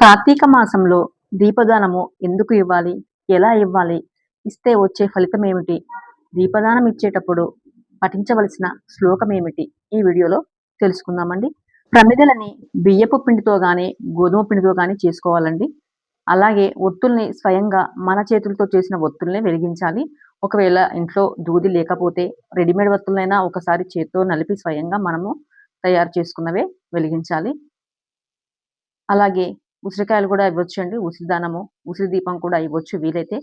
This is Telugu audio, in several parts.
కార్తీక మాసంలో దీపదానము ఎందుకు ఇవ్వాలి? ఎలా ఇవ్వాలి? ఇస్తే వచ్చే ఫలితం ఏమిటి? దీపదానం ఇచ్చేటప్పుడు పఠించవలసిన శ్లోకం ఏమిటి? ఈ వీడియోలో తెలుసుకుందామండి. ప్రమిదలని బియ్యపు పిండితో కానీ గోధుమ పిండితో కానీ చేసుకోవాలండి. అలాగే ఒత్తుల్ని స్వయంగా మన చేతులతో చేసిన ఒత్తుల్ని వెలిగించాలి. ఒకవేళ ఇంట్లో దూది లేకపోతే రెడీమేడ్ వత్తులైనా ఒకసారి చేత్తో నలిపి స్వయంగా మనము తయారు చేసుకున్నవే వెలిగించాలి. అలాగే ఉసిరికాయలు కూడా ఇవ్వచ్చండి. ఉసిరి దానము ఉసిరి దీపం కూడా ఇవ్వచ్చు వీలైతే.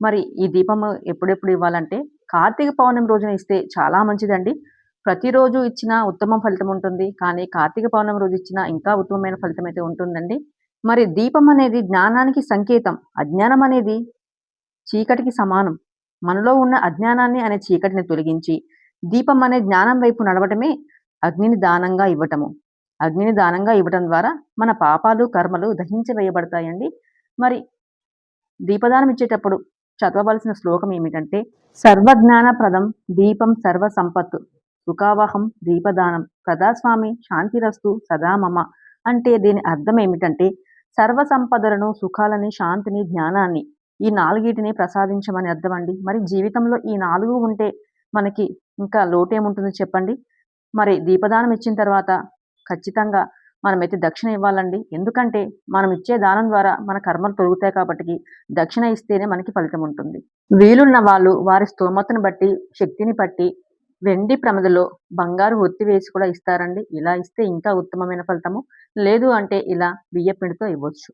మరి ఈ దీపము ఎప్పుడెప్పుడు ఇవ్వాలంటే కార్తీక పౌర్ణమి రోజున ఇస్తే చాలా మంచిదండి. ప్రతిరోజు ఇచ్చిన ఉత్తమ ఫలితం ఉంటుంది. కానీ కార్తీక పౌర్ణమి రోజు ఇచ్చిన ఇంకా ఉత్తమమైన ఫలితం అయితే ఉంటుందండి. మరి దీపం అనేది జ్ఞానానికి సంకేతం. అజ్ఞానం అనేది చీకటికి సమానం. మనలో ఉన్న అజ్ఞానాన్ని అనే చీకటిని తొలగించి దీపం అనే జ్ఞానం వైపు నడవటమే అగ్నిని దానంగా ఇవ్వటము. అగ్నిని దానంగా ఇవ్వడం ద్వారా మన పాపాలు కర్మలు దహించవేయబడతాయండి మరి దీపదానం ఇచ్చేటప్పుడు చదవవలసిన శ్లోకం ఏమిటంటే సర్వజ్ఞానప్రదం దీపం సర్వ సంపత్తు సుఖావహం దీపదానం ప్రదాస్వామి శాంతిరస్తు సదా మమ. అంటే దీని అర్థం ఏమిటంటే సర్వ సంపదలను సుఖాలని శాంతిని జ్ఞానాన్ని ఈ నాలుగిటిని ప్రసాదించమని అర్థం అండి. మరి జీవితంలో ఈ నాలుగు ఉంటే మనకి ఇంకా లోటేముంటుంది చెప్పండి? మరి దీపదానం ఇచ్చిన తర్వాత ఖచ్చితంగా మనమైతే దక్షిణ ఇవ్వాలండి. ఎందుకంటే మనం ఇచ్చే దానం ద్వారా మన కర్మలు తొలుగుతాయి కాబట్టి దక్షిణ ఇస్తేనే మనకి ఫలితం ఉంటుంది. వీలున్న వాళ్ళు వారి స్తోమతను బట్టి శక్తిని బట్టి వెండి ప్రమదలో బంగారు ఒత్తి వేసి కూడా ఇస్తారండి. ఇలా ఇస్తే ఇంకా ఉత్తమమైన ఫలితము. లేదు అంటే ఇలా బియ్య పిండితో ఇవ్వచ్చు.